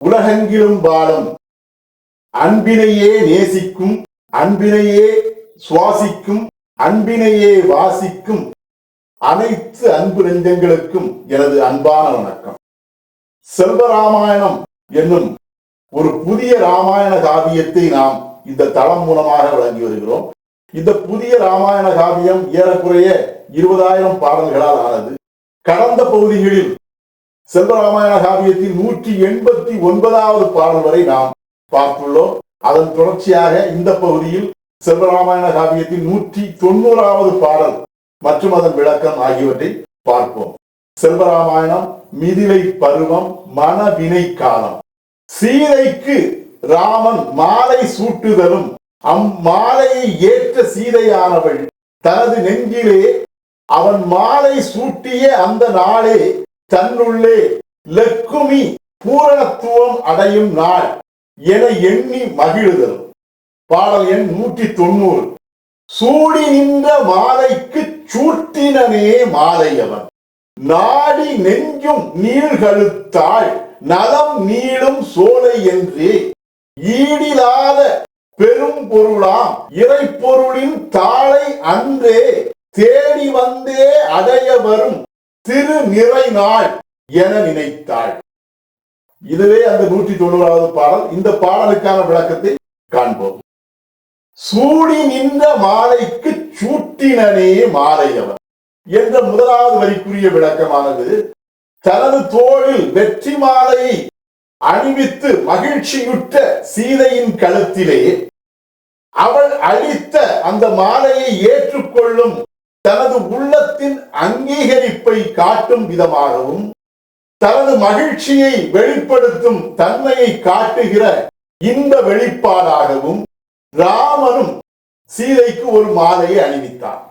உலகெங்கிலும் வாழும் அன்பினையே நேசிக்கும் அன்பினையே சுவாசிக்கும் அன்பினையே வாசிக்கும் அனைத்து அன்பு நெஞ்சங்களுக்கும் எனது அன்பான வணக்கம். செல்வராமாயணம் என்னும் ஒரு புதிய ராமாயண காவியத்தை நாம் இந்த தளம் மூலமாக வழங்கி வருகிறோம். இந்த புதிய ராமாயண காவியம் ஏறக்குறைய இருபதாயிரம் பாடல்களால் ஆனது. கடந்த பகுதிகளில் செல்வராமாயண காவியத்தின் நூற்றி எண்பத்தி ஒன்பதாவது பாடல் வரை நாம் பார்த்துள்ளோம். அதன் தொடர்ச்சியாக இந்த பகுதியில் செல்வராமாயண காவியத்தின் நூற்றி தொண்ணூறாவது பாடல் மற்றும் அதன் விளக்கம் ஆகியவற்றை பார்ப்போம். செல்வராமாயணம் மிதிலை பருவம் மனவினை காலம். சீதைக்கு ராமன் மாலை சூட்டுதலும் அம்மாலையை ஏற்ற சீதையானவள் தனது நெஞ்சிலே அவன் மாலை சூட்டிய அந்த நாளே தன்னுள்ளே லக்குமி பூரணத்துவம் அடையும் நாள் என எண்ணி மகிழுதல். பாடல் எண் நூற்றி தொண்ணூறு சூடி நின்ற மாலைக்கு சூட்டினனே மாலையவன். நாடி நெஞ்சும் நீள்கழுத்தாள் நலம் நீளும் சோலை என்றே. ஈடிலாத பெரும் பொருளாம் இறைப்பொருளின் தாளை அன்றே தேடி வந்தே அடைய வரும் திரு நிறை நாள் என நினைத்தாள். இதுவே அந்த நூற்றி தொண்ணூறாவது பாடல். இந்த பாடலுக்கான விளக்கத்தை காண்போம். சூடி நின்ற மாலைக்கு சூட்டினனே மாலையவன் என்ற முதலாவது வரிக்குரிய விளக்கமானது தனது தோளில் வெற்றி மாலையை அணிவித்து மகிழ்ச்சியுற்ற சீதையின் கழுத்திலே அவள் அளித்த அந்த மாலையை ஏற்றுக்கொள்ளும் தனது உள்ளத்தின் அங்கீகரிப்பை காட்டும் விதமாகவும் தனது மகிழ்ச்சியை வெளிப்படுத்தும் தன்மையை காட்டுகிற இந்த வெளிப்பாடாகவும் ராமனும் சீதைக்கு ஒரு மாலையை அணிவித்தான்.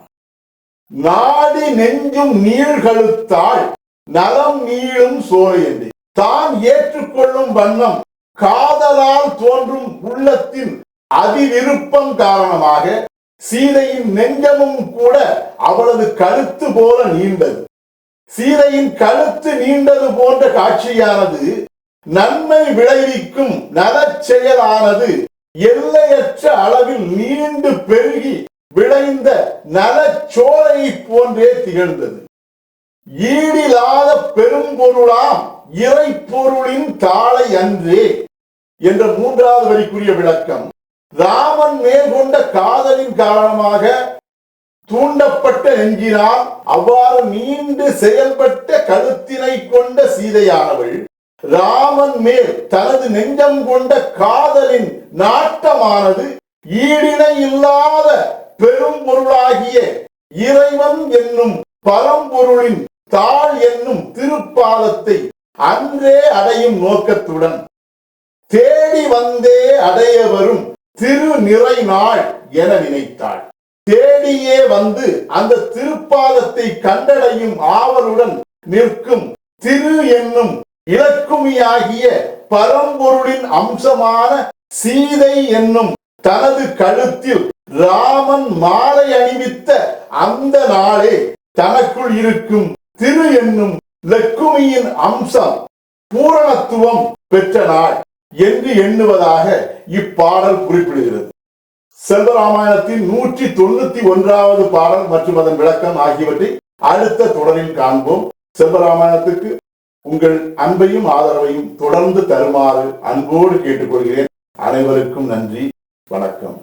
நாடி நெஞ்சும் நீள்கழுத்தாள் நலம் நீளும் சோலை என்று. தான் ஏற்றுக்கொள்ளும் வண்ணம் காதலால் தோன்றும் உள்ளத்தின் அதிவிருப்பம் காரணமாக சீதையின் நெஞ்சமும் கூட அவளது கழுத்து போல நீண்டது. சீதையின் கழுத்து நீண்டது போன்ற காட்சியானது நன்மை விளைவிக்கும் நலச் செயலானது எல்லையற்ற அளவில் நீண்டு பெருகி விளைந்த நலச்சோலை போன்றே திகழ்ந்தது. ஈடிலாத பெரும்பொருளாம் இறைப்பொருளின் தாளை அன்றே என்ற மூன்றாவது வரிக்குரிய விளக்கம். ராமன் மேற்கொண்ட காதலின் காரணமாக தூண்டப்பட்ட நெஞ்சினால் அவ்வாறு நீண்டு செயல்பட்ட கருத்தினை கொண்ட சீதையானவள் ராமன் மேல் தனது நெஞ்சம் கொண்ட காதலின் நாட்டமானது ஈடிணை இல்லாத பெரும் பொருளாகிய இறைவன் என்னும் பரம்பொருளின் தாள் என்னும் திருப்பாதத்தை அன்றே அடையும் நோக்கத்துடன் தேடி வந்தே அடைய வரும் திரு நிறை நாள் என நினைத்தாள். தேடியே வந்து அந்த திருப்பாதத்தை கண்டடையும் ஆவலுடன் நிற்கும் திரு என்னும் இலக்குமியாகிய பரம்பொருளின் அம்சமான சீதை என்னும் தனது கழுத்தில் ராமன் மாலை அணிவித்த அந்த நாளே தனக்குள் இருக்கும் திரு என்னும் லக்குமியின் அம்சம் பூரணத்துவம் பெற்ற நாள். என்று எண்ணுவதாக இப்பாடல் குறிப்பிடுகிறது. செல்வராமாயணத்தின் நூற்றி தொண்ணூத்தி ஒன்றாவது பாடல் மற்றும் அதன் விளக்கம் ஆகியவற்றை அடுத்த தொடரில் காண்போம். செல்வராமாயணத்துக்கு உங்கள் அன்பையும் ஆதரவையும் தொடர்ந்து தருமாறு அன்போடு கேட்டுக்கொள்கிறேன். அனைவருக்கும் நன்றி. வணக்கம்.